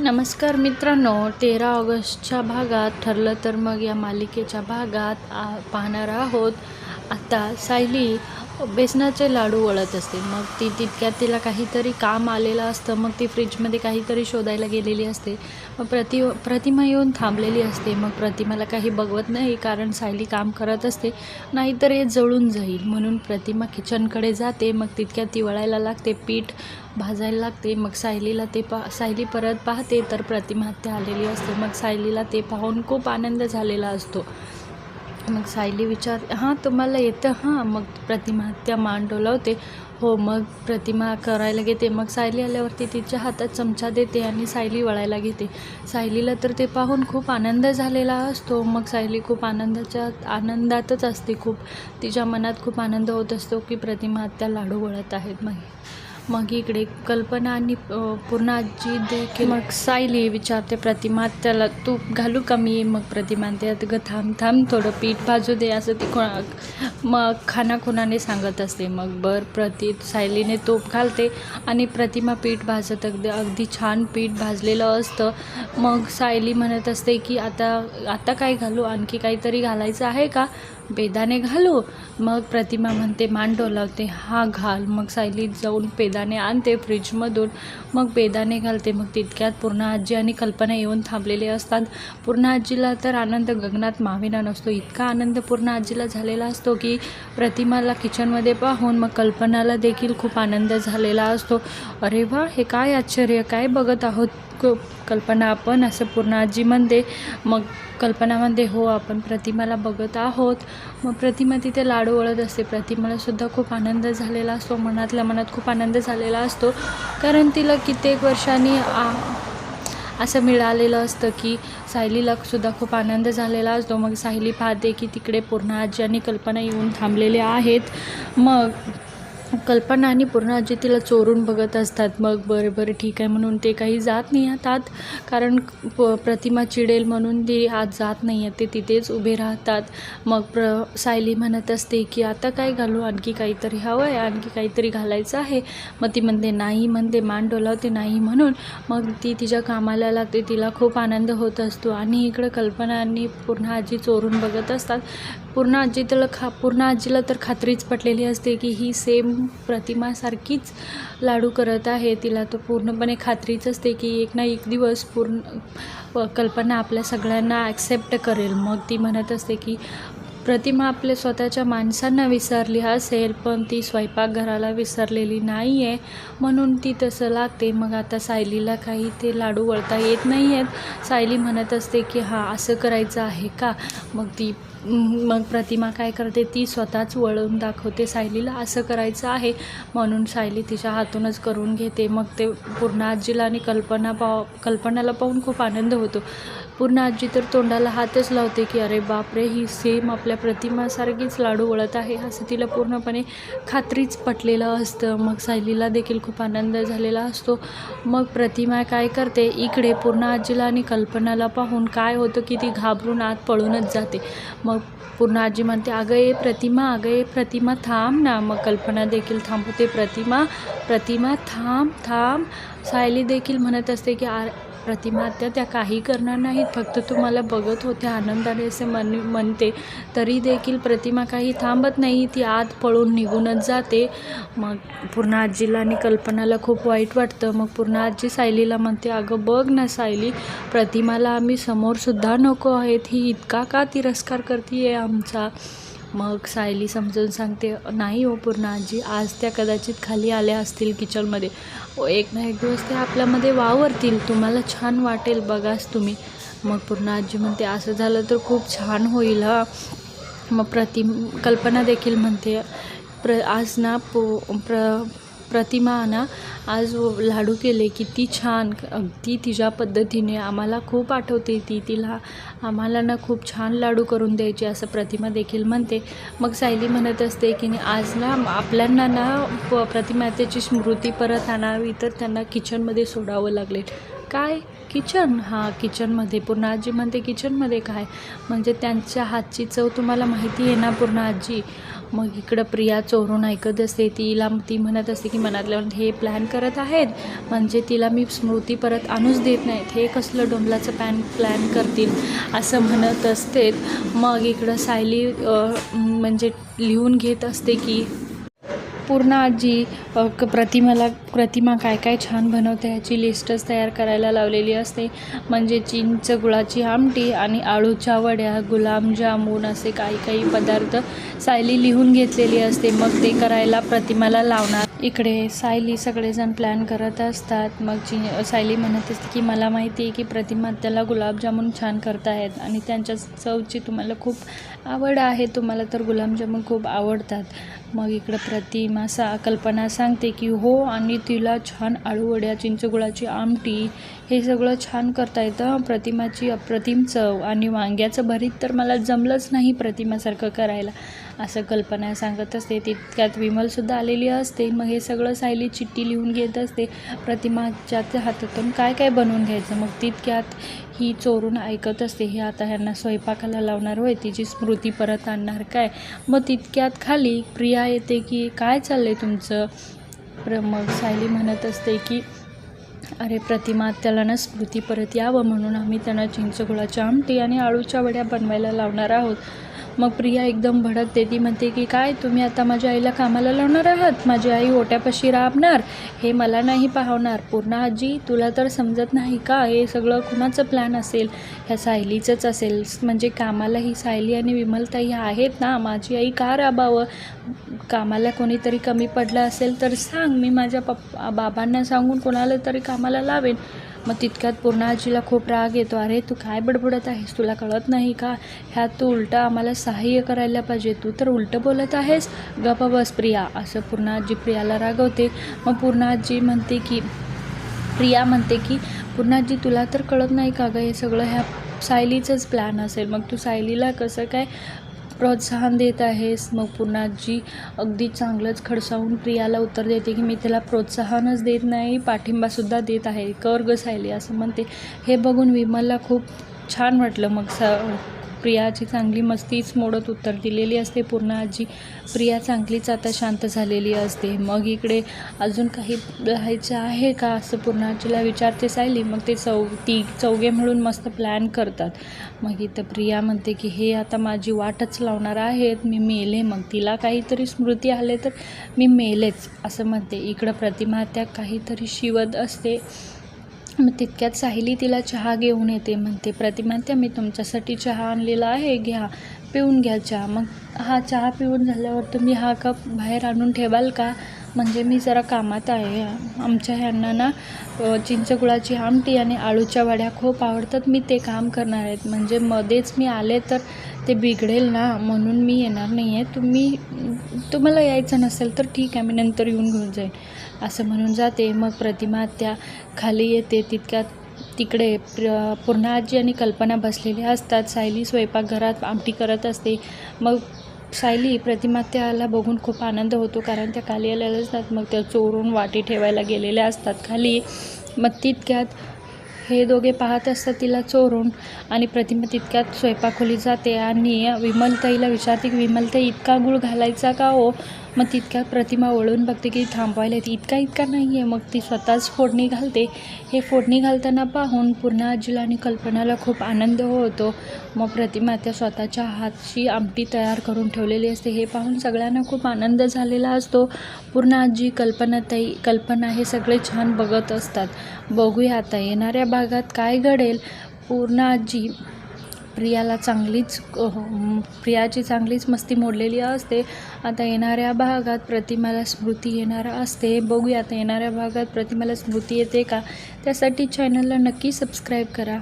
नमस्कार मित्रांनो तेरा ऑगस्टच्या भागात ठरलं तर मग या मालिकेच्या भागात आ पाहणार आहोत. आता सायली हो, बेसनाचे लाडू वळत असते मग ती तितक्यात तिला काहीतरी काम आलेलं असतं. मग ती फ्रीजमध्ये काहीतरी शोधायला गेलेली असते. मग प्रति प्रतिमा येऊन थांबलेली असते. मग प्रतिमाला काही बघवत नाही कारण सायली काम करत असते. नाहीतर हे जळून जाईल. म्हणून प्रतिमा किचनकडे जाते. मग तितक्यात ती वळायला लागते. पीठ भाजायला लागते. मग सायलीला ते पा सायली परत पाहते. तर प्रतिमा हत्या आलेली असते. मग सायलीला ते पाहून खूप आनंद झालेला असतो. मग सायली विचार हां तुम्हाला येतं हां. मग प्रतिमा हत्या मान डोलावते. हो मग प्रतिमा करायला घेते. मग सायली आल्यावरती तिच्या हातात चमचा देते आणि सायली वळायला घेते. सायलीला तर ते पाहून खूप आनंद झालेला असतो. मग सायली खूप आनंदाच्या आनंदातच असते खूप. तिच्या मनात खूप आनंद होत असतो की प्रतिमा हत्या लाडू वळत आहेत मग मग इकडे कल्पना आणि अ, पूर्ण आजी देखील मग सायली विचारते प्रतिमा त्याला तूप घालू का मी? मग प्रतिमा ते ग थांब थांब थोडं पीठ भाजू दे असं ती कोणा मग खानाखुनाने सांगत असते. मग बर प्रति सायलीने तूप घालते आणि प्रतिमा पीठ भाजत अगदी अगदी छान पीठ भाजलेलं असतं. मग सायली म्हणत असते की आता आता काय घालू? आणखी काहीतरी घालायचं आहे का? पेदाने घालू. मग प्रतिमा म्हणते मान डोलावते हा घाल. मग सायली जाऊन पेदाने आणते फ्रीजमधून. मग पेदाने घालते. मग तितक्यात पूर्ण आजी आणि कल्पना येऊन थांबलेले असतात. पूर्ण आजीला तर आनंद गगनात माविना नसतो. इतका आनंद पूर्ण आजीला झालेला असतो की प्रतिमाला किचनमध्ये पाहून मग कल्पनाला देखील खूप आनंद झालेला असतो. अरे वा हे काय आश्चर्य काय बघत आहोत? कल्पना आपण असं पूर्ण आजी म्हणते मग कल्पना म्हणते हो आपण प्रतिमाला बघत आहोत. मग प्रतिमा तिथे लाडू वळत असते. प्रतिमाला सुद्धा खूप आनंद झालेला असतो. मनातल्या मनात खूप आनंद झालेला असतो. कारण तिला कित्येक वर्षांनी आ असं मिळालेलं असतं की सायलीला सुद्धा खूप आनंद झालेला असतो. मग सायली पाहते की तिकडे पूर्ण आजी आणि कल्पना येऊन थांबलेल्या आहेत. मग कल्पना आणि पूर्ण आजी तिला चोरून बघत असतात. मग बरं बरं ठीक आहे म्हणून ते काही जात नाही आहेत आत कारण प प्रतिमा चिडेल म्हणून ते आत जात नाही आहेत ते तिथेच उभे राहतात. मग प्र सायली म्हणत असते की आता काय घालू? आणखी काहीतरी हवं आहे. आणखी काहीतरी घालायचं आहे. मग ती म्हणते नाही म्हणते मान डोलावते नाही म्हणून. मग ती तिच्या कामाला लागते. तिला खूप आनंद होत असतो. आणि इकडं कल्पना आणि पूर्ण आजी चोरून बघत असतात. पूर्ण आजी त्याला खा पूर्ण आजीला तर खात्रीच पटलेली असते की ही सेम प्रतिमासारखीच लाडू करत आहे. तिला तर पूर्णपणे खात्रीच असते की एक ना एक दिवस पूर्ण प- कल्पना आपल्या सगळ्यांना ॲक्सेप्ट करेल. मग ती म्हणत असते की प्रतिमा आपल्या स्वतःच्या माणसांना विसरली. असेल पण ती स्वयंपाकघराला विसरलेली नाही आहे म्हणून ती तसं लागते. मग आता सायलीला काही ते लाडू वळता येत नाही आहेत सायली म्हणत असते की हां असं करायचं आहे का? मग ती मग प्रतिमा काय करते? ती स्वतःच वळून दाखवते सायलीला असं करायचं आहे. म्हणून सायली तिच्या हातूनच करून घेते. मग ते पूर्ण आजीला आणि कल्पना पाव कल्पनाला पाहून खूप आनंद होतो. पूर्ण आजी तर तोंडाला हातच लावते की अरे बापरे ही सेम आपल्या प्रतिमासारखीच लाडू वळत आहे. असं तिला पूर्णपणे खात्रीच पटलेलं असतं. मग सायलीला देखील खूप आनंद झालेला असतो. मग प्रतिमा काय करते? इकडे पूर्ण आजीला आणि कल्पनाला पाहून काय होतं की ती घाबरून आत पळूनच जाते. मग पूर्ण आजी म्हणते अगं ये प्रतिमा अगं ये प्रतिमा थांब ना. मग कल्पना देखील थांबवते प्रतिमा प्रतिमा थांब थांब. सायली देखील म्हणत असते की आ प्रतिमा त्या त्या काही करणार नाहीत. फक्त तुम्हाला बघत होत्या आनंदाने असे मन म्हणते. तरी देखील प्रतिमा काही थांबत नाही. ती आत पळून निघूनच जाते. मग पूर्ण आजीला आणि कल्पनाला खूप वाईट वाटतं. मग पूर्ण आजी सायलीला म्हणते अगं बघ ना सायली प्रतिमाला आम्ही समोरसुद्धा नको आहेत. ही इतका का तिरस्कार करते आहे आमचा? मग सायली समजून सांगते नाही हो पूर्ण आजी आज त्या कदाचित खाली आल्या असतील किचनमध्ये. एक ना एक दिवस ते आपल्यामध्ये वावरतील तुम्हाला छान वाटेल बघाच तुम्ही. मग पूर्ण आजी म्हणते असं झालं तर खूप छान होईल हा. मग प्रतिम कल्पना देखील म्हणते प्र आज ना पो प्र प्रतिमा ना आज लाडू केले किती छान. अगदी तिच्या पद्धतीने आम्हाला खूप आठवते ती. तिला आम्हाला ना खूप छान लाडू करून द्यायचे असं प्रतिमा देखील म्हणते. मग सायली म्हणत असते की आज ना आपल्यांना ना प प्रतिमा त्याची स्मृती परत आणावी तर त्यांना किचनमध्ये सोडावं लागले. काय? किचन? हां किचनमध्ये. पूर्ण आजी म्हणते किचनमध्ये काय? म्हणजे त्यांच्या हातची चव तुम्हाला माहिती आहे ना पूर्ण आजी? मग इकडं प्रिया चोरून ऐकत असते तिला ती म्हणत असते की मनातल्या हे प्लॅन करत आहेत. म्हणजे तिला मी स्मृती परत आणूच देत नाहीत. हे कसलं डोंबलाचं पॅन प्लॅन करतील असं म्हणत असते. मग इकडं सायली म्हणजे लिहून घेत असते की पूर्ण आजी क- प्रतिमाला प्रतिमा काय काय छान बनवते ह्याची लिस्टच तयार करायला लावलेली असते. म्हणजे चिंच गुळाची आमटी आणि आळूच्या वड्या गुलाबजामून असे काही काही पदार्थ सायली लिहून घेतलेली असते. मग ते करायला प्रतिमाला लावणार. इकडे सायली सगळेजण प्लॅन करत असतात. मग चि सायली म्हणत असते की मला माहिती आहे की प्रतिमा त्याला गुलाबजामून छान करतायत आणि त्यांच्या चवची तुम्हाला खूप आवड आहे. तुम्हाला तर गुलाबजामून खूप आवडतात. मग इकडं प्रतिमा सा कल्पना सांगते की हो आणि तिला छान आळूवड्या चिंचगुळाची आमटी हे सगळं छान करता येतं. प्रतिमाची अप्रतिम चव आणि वांग्याचं भरीत तर मला जमलंच नाही प्रतिमासारखं करायला. असं कल्पना सांगत असते. तितक्यात विमलसुद्धा आलेली असते. मग हे सगळं सायली चिठ्ठी लिहून घेत असते. प्रतिमाच्या हातातून काय काय बनवून घ्यायचं? मग तितक्यात ही चोरून ऐकत असते. हे आता ह्यांना स्वयंपाकाला लावणार होय. तिची स्मृती परत आणणार काय? मग तितक्यात खाली प्रिया येते की काय चाललं आहे तुमचं? प्र मग सायली म्हणत असते की अरे प्रतिमा त्याला ना स्मृती परत यावं म्हणून आम्ही त्यांना चिंचगुळाच्या आमटी आणि आळूच्या वड्या बनवायला लावणार आहोत. मग प्रिया एकदम भडकते ती म्हणते की काय तुम्ही आता माझ्या आईला कामाला लावणार आहात? माझी आई ओट्यापाशी राबणार. हे मला नाही पाहणार. पूर्ण आजी तुला तर समजत नाही का? हे सगळं कुणाचं प्लॅन असेल? ह्या सायलीचंच असेल. म्हणजे कामाला ही सायली आणि विमलताई आहेत ना? माझी आई का राबावं? कामाला कोणीतरी कमी पडलं असेल तर सांग. मी माझ्या पप्पा बाबांना सांगून कोणाला तरी कामाला लावेन. मग तितक्यात पूर्ण आजीला खूप राग येतो. अरे तू काय बडबडत आहेस? तुला कळत नाही का? ह्यात तू उलटं आम्हाला सहाय्य करायला पाहिजे. तू तर उलटं बोलत आहेस. गप बस प्रिया. असं पूर्ण आजी प्रियाला रागवते. मग पूर्ण आजी म्हणते की प्रिया म्हणते की पूर्ण आजी तुला तर कळत नाही का गं? हे सगळं ह्या सायलीचंच प्लॅन असेल. मग तू सायलीला कसं काय प्रोत्साहन देत आहेस. मग पुन्हा आजी अगदी चांगलंच खडसावून प्रियाला उत्तर देते की मी त्याला प्रोत्साहनच देत नाही पाठिंबासुद्धा देत आहे. कर ग सायली असं म्हणते. हे बघून विमलला खूप छान वाटलं. मग स प्रियाची चांगली मस्तीच मोडत उत्तर दिलेली असते. पूर्ण आजी प्रिया चांगलीच आता शांत झालेली असते. मग इकडे अजून काही राहायचं आहे का? असं पूर्ण आजीला विचारते सायली. मग ते चौ ती चौघे मिळून मस्त प्लॅन करतात. मग इथं प्रिया म्हणते की हे आता माझी वाटच लावणार आहेत. मी मेले. मग तिला काहीतरी स्मृती आले तर मी मेलेच. असं म्हणते. इकडं प्रतिमा त्या काहीतरी शिवत असते. मग तितक्यात साहिली तिला चहा घेऊन येते. म्हणते प्रतिमा त्या मी तुमच्यासाठी चहा आणलेला आहे. घ्या पिऊन घ्या चहा. मग हा चहा पिऊन झाल्यावर तुम्ही हा कप बाहेर आणून ठेवाल का? म्हणजे मी जरा कामात आहे. आमच्या ह्यांना ना चिंचगुळाची आमटी आणि आळूच्या वड्या खूप आवडतात. मी ते काम करणार आहेत. म्हणजे मध्येच मी आले तर ते बिघडेल ना म्हणून मी येणार नाही आहे तुम्ही तुम्हाला यायचं नसेल तर ठीक आहे मी नंतर येऊन घेऊन जाईन. असं म्हणून जाते. मग प्रतिमा त्या खाली येते. तितक्यात तिकडे प्र पूर्ण आजी आणि कल्पना बसलेल्या असतात. सायली स्वयंपाकघरात आमटी करत असते. मग सायली प्रतिमा त्याला बघून खूप आनंद होतो कारण त्या खाली आलेल्या असतात मग त्या चोरून वाटी ठेवायला गेलेल्या असतात खाली. मग तितक्यात हे दोघे पाहत असतात तिला चोरून आणि प्रतिमा तितक्यात स्वयंपाकखोलीत जाते. आणि विमलताईला विचारते की विमलताई इतका गुळ घालायचा का हो? मग तितक्या प्रतिमा वळून बघते की थांबवायला येते. इतका इतका नाही आहे मग ती स्वतःच फोडणी घालते. हे फोडणी घालताना पाहून पूर्ण आजीला आणि कल्पनाला खूप आनंद होतो. मग प्रतिमा त्या स्वतःच्या हातची आमटी तयार करून ठेवलेली असते. हे पाहून सगळ्यांना खूप आनंद झालेला असतो. पूर्ण आजी कल्पनाताई कल्पना हे सगळे छान बघत असतात. बघूया आता येणाऱ्या भागात काय घडेल. पूर्ण आजी प्रियाला चांगलीच हो, प्रियाची चांगलीच मस्ती मोडलेली असते. आता येणाऱ्या भागात प्रतिमाला स्मृती येणार असते. बघूया आता येणाऱ्या भागात प्रतिमाला स्मृती येते का? त्यासाठी चॅनलला नक्की सबस्क्राईब करा.